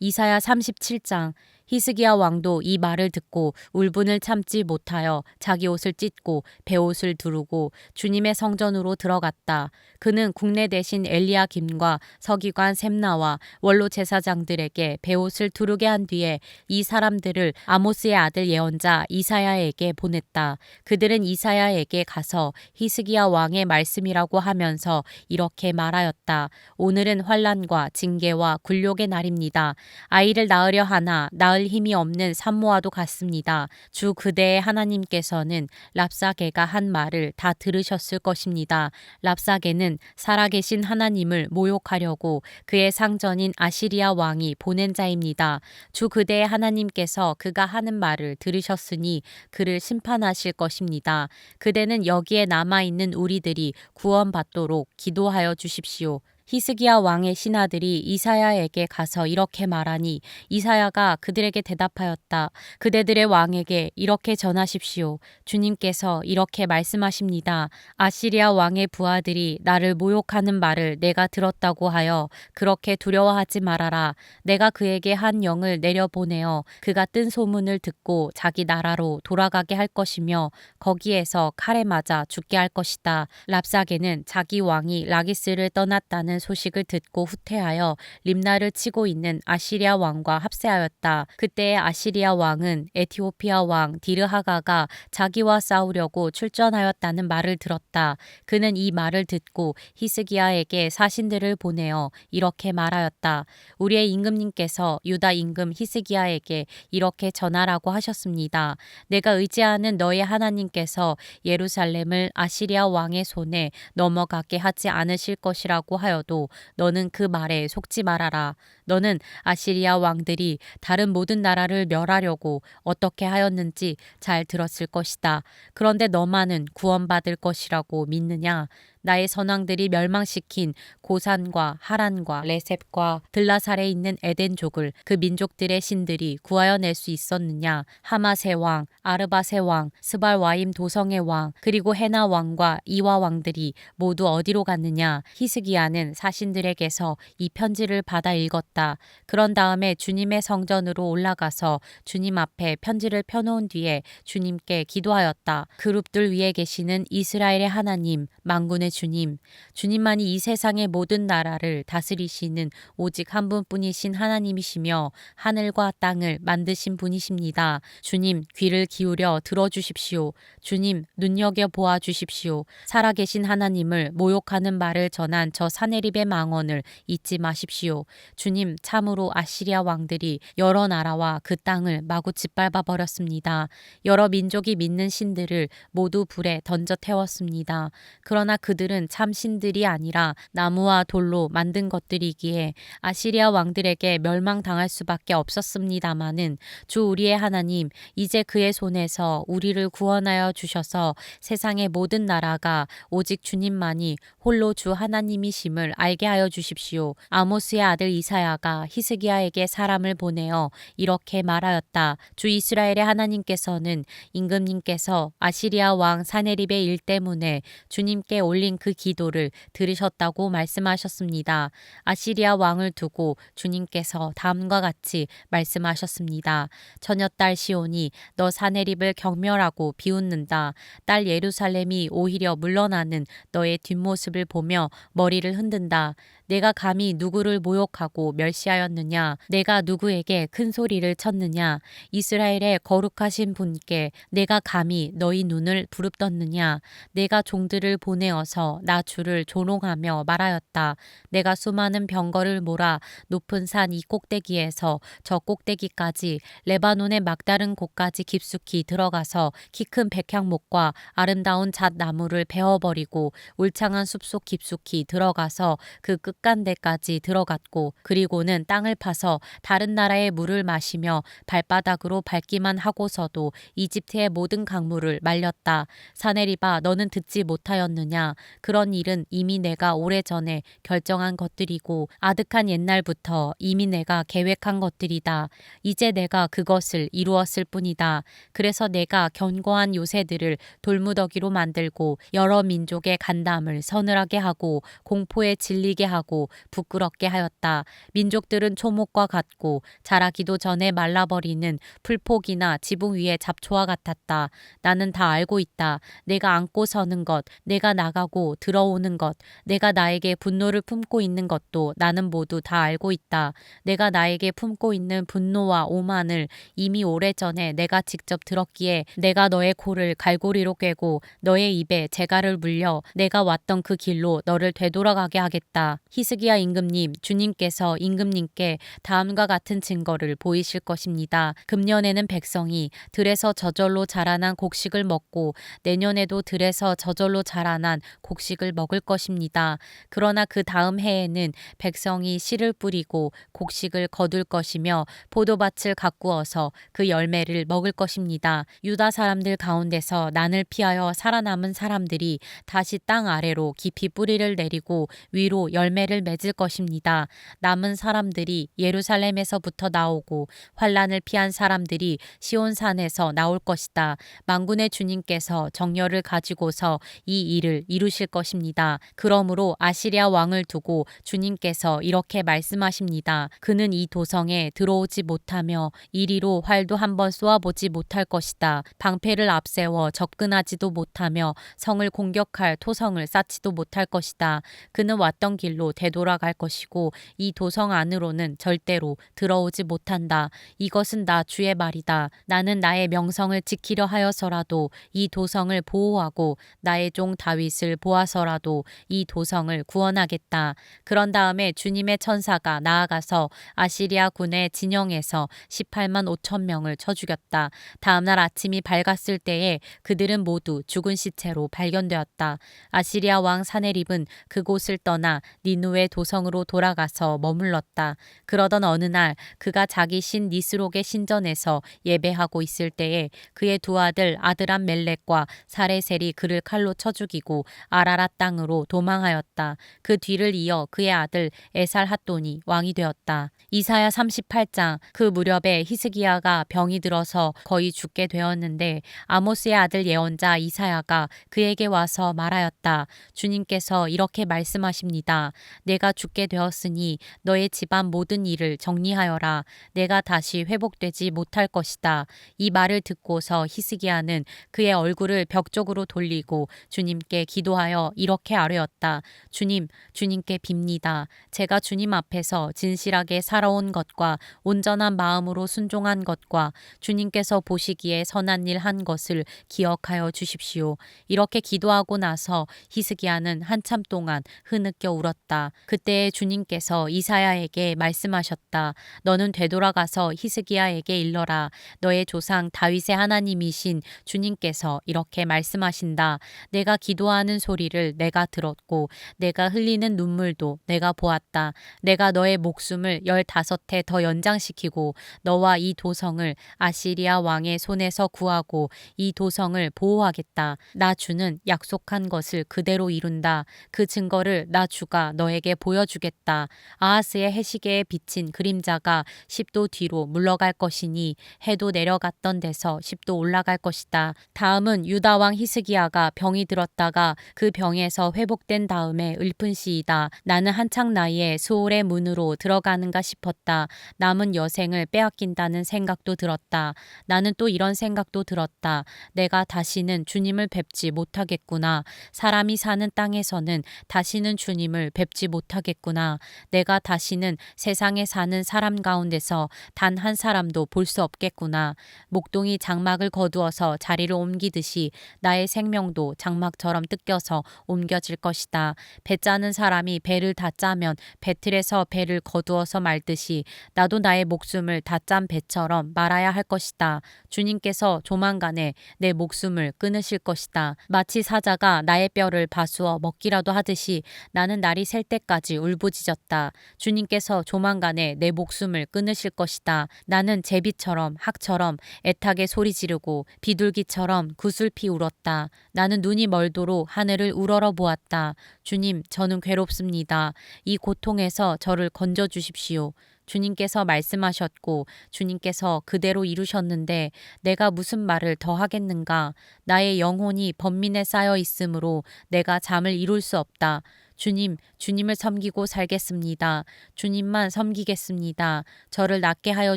이사야 37장 히스기야 왕도 이 말을 듣고 울분을 참지 못하여 자기 옷을 찢고 베옷을 두르고 주님의 성전으로 들어갔다. 그는 국내 대신 엘리야 김과 서기관 셈나와 원로 제사장들에게 베옷을 두르게 한 뒤에 이 사람들을 아모스의 아들 예언자 이사야에게 보냈다. 그들은 이사야에게 가서 히스기야 왕의 말씀이라고 하면서 이렇게 말하였다. 오늘은 환란과 징계와 굴욕의 날입니다. 아이를 낳으려 하나 낳을 힘이 없는 산모와도 같습니다. 주 그대의 하나님께서는 랍사게가 한 말을 다 들으셨을 것입니다. 랍사게는 살아계신 하나님을 모욕하려고 그의 상전인 아시리아 왕이 보낸 자입니다. 주 그대의 하나님께서 그가 하는 말을 들으셨으니 그를 심판하실 것입니다. 그대는 여기에 남아있는 우리들이 구원받도록 기도하여 주십시오. 히스기야 왕의 신하들이 이사야에게 가서 이렇게 말하니 이사야가 그들에게 대답하였다. 그대들의 왕에게 이렇게 전하십시오. 주님께서 이렇게 말씀하십니다. 아시리아 왕의 부하들이 나를 모욕하는 말을 내가 들었다고 하여 그렇게 두려워하지 말아라. 내가 그에게 한 영을 내려보내어 그가 뜬 소문을 듣고 자기 나라로 돌아가게 할 것이며 거기에서 칼에 맞아 죽게 할 것이다. 랍사게는 자기 왕이 라기스를 떠났다는 소식을 듣고 후퇴하여 림나를 치고 있는 아시리아 왕과 합세하였다. 그때 아시리아 왕은 에티오피아 왕 디르하가가 자기와 싸우려고 출전하였다는 말을 들었다. 그는 이 말을 듣고 히스기야에게 사신들을 보내어 이렇게 말하였다. 우리의 임금님께서 유다 임금 히스기야에게 이렇게 전하라고 하셨습니다. 내가 의지하는 너의 하나님께서 예루살렘을 아시리아 왕의 손에 넘어가게 하지 않으실 것이라고 하여 도 너는 그 말에 속지 말아라. 너는 아시리아 왕들이 다른 모든 나라를 멸하려고 어떻게 하였는지 잘 들었을 것이다. 그런데 너만은 구원받을 것이라고 믿느냐? 나의 선왕들이 멸망시킨 고산과 하란과 레셉과 들라살에 있는 에덴족을 그 민족들의 신들이 구하여 낼 수 있었느냐? 하마세 왕, 아르바세 왕, 스발와임 도성의 왕, 그리고 헤나 왕과 이와 왕들이 모두 어디로 갔느냐? 히스기야는 사신들에게서 이 편지를 받아 읽었다. 그런 다음에 주님의 성전으로 올라가서 주님 앞에 편지를 펴놓은 뒤에 주님께 기도하였다. 그룹들 위에 계시는 이스라엘의 하나님, 망군의 주님, 주님만이 이 세상의 모든 나라를 다스리시는 오직 한 분뿐이신 하나님이시며 하늘과 땅을 만드신 분이십니다. 주님, 귀를 기울여 들어주십시오. 주님, 눈여겨 보아 주십시오. 살아계신 하나님을 모욕하는 말을 전한 저 사내립의 망언을 잊지 마십시오. 주님, 참으로 아시리아 왕들이 여러 나라와 그 땅을 마구 짓밟아 버렸습니다. 여러 민족이 믿는 신들을 모두 불에 던져 태웠습니다. 그러나 그들 은 참 신들이 아니라 나무와 돌로 만든 것들이기에 아시리아 왕들에게 멸망당할 수밖에 없었습니다마는 주 우리의 하나님 이제 그의 손에서 우리를 구원하여 주셔서 세상의 모든 나라가 오직 주님만이 홀로 주 하나님이심을 알게 하여 주십시오. 아모스의 아들 이사야가 히스기야에게 사람을 보내어 이렇게 말하였다. 주 이스라엘의 하나님께서는 임금님께서 아시리아 왕 사네립의 일 때문에 주님께 올린 그 기도를 들으셨다고 말씀하셨습니다. 아시리아 왕을 두고 주님께서 다음과 같이 말씀하셨습니다. 처녀딸 시온이 너 사네립을 경멸하고 비웃는다. 딸 예루살렘이 오히려 물러나는 너의 뒷모습을 보며 머리를 흔든다. 내가 감히 누구를 모욕하고 멸시하였느냐? 내가 누구에게 큰 소리를 쳤느냐? 이스라엘의 거룩하신 분께 내가 감히 너희 눈을 부릅떴느냐? 내가 종들을 보내어서 나 주를 조롱하며 말하였다. 내가 수많은 병거를 몰아 높은 산 이 꼭대기에서 저 꼭대기까지 레바논의 막다른 곳까지 깊숙이 들어가서 키 큰 백향목과 아름다운 잣나무를 베어버리고 울창한 숲속 깊숙이 들어가서 그 끝 간데까지 들어갔고 그리고는 땅을 파서 다른 나라의 물을 마시며 발바닥으로 밟기만 하고서도 이집트의 모든 강물을 말렸다. 사네리바 너는 듣지 못하였느냐? 그런 일은 이미 내가 오래전에 결정한 것들이고 아득한 옛날부터 이미 내가 계획한 것들이다. 이제 내가 그것을 이루었을 뿐이다. 그래서 내가 견고한 요새들을 돌무더기로 만들고 여러 민족의 간담을 서늘하게 하고 공포에 질리게 하고 하고 부끄럽게 하였다. 민족들은 초목과 같고 자라기도 전에 말라버리는 풀포기나 지붕 위의 잡초와 같았다. 나는 다 알고 있다. 내가 안고 서는 것, 내가 나가고 들어오는 것, 내가 나에게 분노를 품고 있는 것도 나는 모두 다 알고 있다. 내가 나에게 품고 있는 분노와 오만을 이미 오래전에 내가 직접 들었기에 내가 너의 코를 갈고리로 꿰고 너의 입에 재갈을 물려 내가 왔던 그 길로 너를 되돌아가게 하겠다. 히스기야 임금님, 주님께서 임금님께 다음과 같은 증거를 보이실 것입니다. 금년에는 백성이 들에서 저절로 자라난 곡식을 먹고 내년에도 들에서 저절로 자라난 곡식을 먹을 것입니다. 그러나 그 다음 해에는 백성이 씨를 뿌리고 곡식을 거둘 것이며 포도밭을 가꾸어서 그 열매를 먹을 것입니다. 유다 사람들 가운데서 난을 피하여 살아남은 사람들이 다시 땅 아래로 깊이 뿌리를 내리고 위로 열매 를 맺을 것입니다. 남은 사람들이 예루살렘에서부터 나오고 환란을 피한 사람들이 시온산에서 나올 것이다. 만군의 주님께서 정열을 가지고서 이 일을 이루실 것입니다. 그러므로 아시리아 왕을 두고 주님께서 이렇게 말씀하십니다. 그는 이 도성에 들어오지 못하며 이리로 활도 한번 쏘아보지 못할 것이다. 방패를 앞세워 접근하지도 못하며 성을 공격할 토성을 쌓지도 못할 것이다. 그는 왔던 길로 되돌아갈 것이고 이 도성 안으로는 절대로 들어오지 못한다. 이것은 나 주의 말이다. 나는 나의 명성을 지키려 하여서라도 이 도성을 보호하고 나의 종 다윗을 보아서라도 이 도성을 구원하겠다. 그런 다음에 주님의 천사가 나아가서 아시리아 군의 진영에서 18만 5천 명을 쳐 죽였다. 다음날 아침이 밝았을 때에 그들은 모두 죽은 시체로 발견되었다. 아시리아 왕 사네립은 그곳을 떠나 니 누의 도성으로 돌아가서 머물렀다. 그러던 어느 날 그가 자기 신 니스록의 신전에서 예배하고 있을 때에 그의 두 아들 아드람 멜렉과 사레셀이 그를 칼로 쳐 죽이고 아라랏 땅으로 도망하였다. 그 뒤를 이어 그의 아들 에살 핫돈이 왕이 되었다. 이사야 38장 그 무렵에 히스기야가 병이 들어서 거의 죽게 되었는데 아모스의 아들 예언자 이사야가 그에게 와서 말하였다. 주님께서 이렇게 말씀하십니다. 내가 죽게 되었으니 너의 집안 모든 일을 정리하여라. 내가 다시 회복되지 못할 것이다. 이 말을 듣고서 히스기야는 그의 얼굴을 벽 쪽으로 돌리고 주님께 기도하여 이렇게 아뢰었다. 주님, 주님께 빕니다. 제가 주님 앞에서 진실하게 살아온 것과 온전한 마음으로 순종한 것과 주님께서 보시기에 선한 일 한 것을 기억하여 주십시오. 이렇게 기도하고 나서 히스기야는 한참 동안 흐느껴 울었다. 그때 주님께서 이사야에게 말씀하셨다. 너는 되돌아가서 히스기야에게 일러라. 너의 조상 다윗의 하나님이신 주님께서 이렇게 말씀하신다. 내가 기도하는 소리를 내가 들었고 내가 흘리는 눈물도 내가 보았다. 내가 너의 목숨을 열다섯 해 더 연장시키고 너와 이 도성을 아시리아 왕의 손에서 구하고 이 도성을 보호하겠다. 나 주는 약속한 것을 그대로 이룬다. 그 증거를 나 주가 너 에게 보여주겠다. 아하스의 해시계에 비친 그림자가 10도 뒤로 물러갈 것이니 해도 내려갔던 데서 10도 올라갈 것이다. 다음은 유다 왕 히스기야가 병이 들었다가 그 병에서 회복된 다음에 읊은 시이다. 나는 한창 나이에 수올의 문으로 들어가는가 싶었다. 남은 여생을 빼앗긴다는 생각도 들었다. 나는 또 이런 생각도 들었다. 내가 다시는 주님을 뵙지 못하겠구나. 사람이 사는 땅에서는 다시는 주님을 뵙지 못하겠구나. 내가 다시는 세상에 사는 사람 가운데서 단 한 사람도 볼 수 없겠구나. 목동이 장막을 거두어서 자리를 옮기듯이 나의 생명도 장막처럼 뜯겨서 옮겨질 것이다. 배 짜는 사람이 배를 다 짜면 배틀에서 배를 거두어서 말듯이 나도 나의 목숨을 다 짠 배처럼 말아야 할 것이다. 주님께서 조만간에 내 목숨을 끊으실 것이다. 마치 사자가 나의 뼈를 바수어 먹기라도 하듯이 나는 날이 셀 때까지 울부짖었다. 주님께서 조만간에 내 목숨을 끊으실 것이다. 나는 제비처럼 학처럼 애타게 소리 지르고 비둘기처럼 구슬피 울었다. 나는 눈이 멀도록 하늘을 우러러 보았다. 주님, 저는 괴롭습니다. 이 고통에서 저를 건져 주십시오. 주님께서 말씀하셨고 주님께서 그대로 이루셨는데 내가 무슨 말을 더 하겠는가? 나의 영혼이 번민에 쌓여 있으므로 내가 잠을 이룰 수 없다. 주님, 주님을 섬기고 살겠습니다. 주님만 섬기겠습니다. 저를 낫게 하여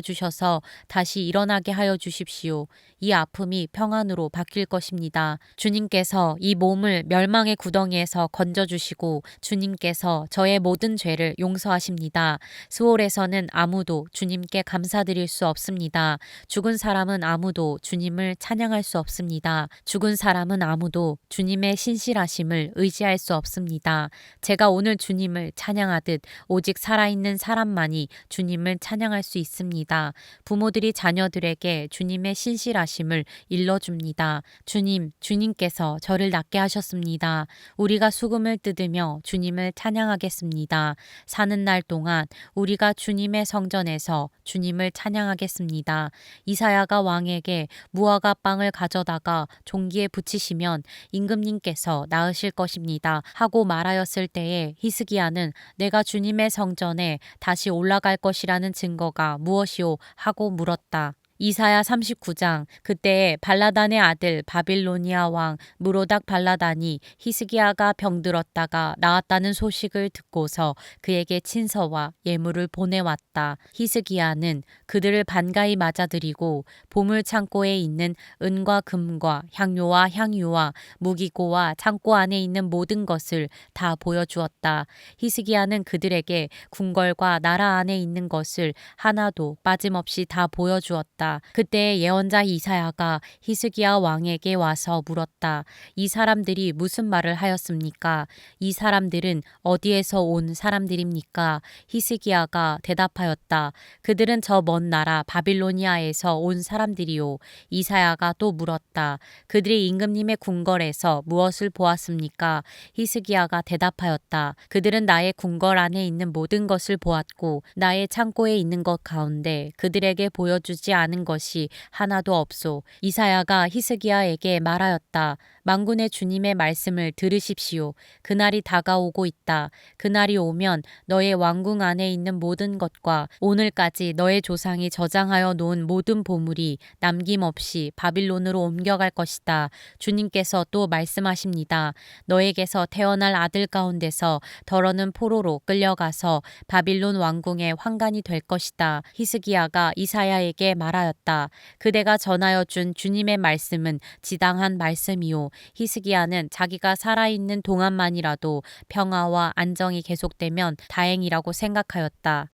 주셔서 다시 일어나게 하여 주십시오. 이 아픔이 평안으로 바뀔 것입니다. 주님께서 이 몸을 멸망의 구덩이에서 건져주시고 주님께서 저의 모든 죄를 용서하십니다. 스월에서는 아무도 주님께 감사드릴 수 없습니다. 죽은 사람은 아무도 주님을 찬양할 수 없습니다. 죽은 사람은 아무도 주님의 신실하심을 의지할 수 없습니다. 제가 오늘 주님을 찬양하듯 오직 살아있는 사람만이 주님을 찬양할 수 있습니다. 부모들이 자녀들에게 주님의 신실하심을 일러줍니다. 주님, 주님께서 저를 낫게 하셨습니다. 우리가 수금을 뜯으며 주님을 찬양하겠습니다. 사는 날 동안 우리가 주님의 성전에서 주님을 찬양하겠습니다. 이사야가 왕에게 무화과 빵을 가져다가 종기에 붙이시면 임금님께서 나으실 것입니다. 하고 말하였을 때에 히스기야는 내가 주님의 성전에 다시 올라갈 것이라는 증거가 무엇이오 하고 물었다. 이사야 39장 그때에 발라단의 아들 바빌로니아 왕 무로닥 발라단이 히스기야가 병들었다가 나았다는 소식을 듣고서 그에게 친서와 예물을 보내왔다. 히스기야는 그들을 반가이 맞아들이고 보물 창고에 있는 은과 금과 향료와 향유와 무기고와 창고 안에 있는 모든 것을 다 보여주었다. 히스기야는 그들에게 궁궐과 나라 안에 있는 것을 하나도 빠짐없이 다 보여주었다. 그때 예언자 이사야가 히스기야 왕에게 와서 물었다. 이 사람들이 무슨 말을 하였습니까? 이 사람들은 어디에서 온 사람들입니까? 히스기야가 대답하였다. 그들은 저 먼 나라 바빌로니아에서 온 사람들이요. 이사야가 또 물었다. 그들이 임금님의 궁궐에서 무엇을 보았습니까? 히스기야가 대답하였다. 그들은 나의 궁궐 안에 있는 모든 것을 보았고 나의 창고에 있는 것 가운데 그들에게 보여주지 않은 것이 하나도 없소. 이사야가 히스기야에게 말하였다. 망군의 주님의 말씀을 들으십시오. 그날이 다가오고 있다. 그날이 오면 너의 왕궁 안에 있는 모든 것과 오늘까지 너의 조상이 저장하여 놓은 모든 보물이 남김없이 바빌론으로 옮겨갈 것이다. 주님께서 또 말씀하십니다. 너에게서 태어날 아들 가운데서 더러는 포로로 끌려가서 바빌론 왕궁의 환관이 될 것이다. 히스기야가 이사야에게 말하였다. 그대가 전하여 준 주님의 말씀은 지당한 말씀이요. 히스기야는 자기가 살아있는 동안만이라도 평화와 안정이 계속되면 다행이라고 생각하였다.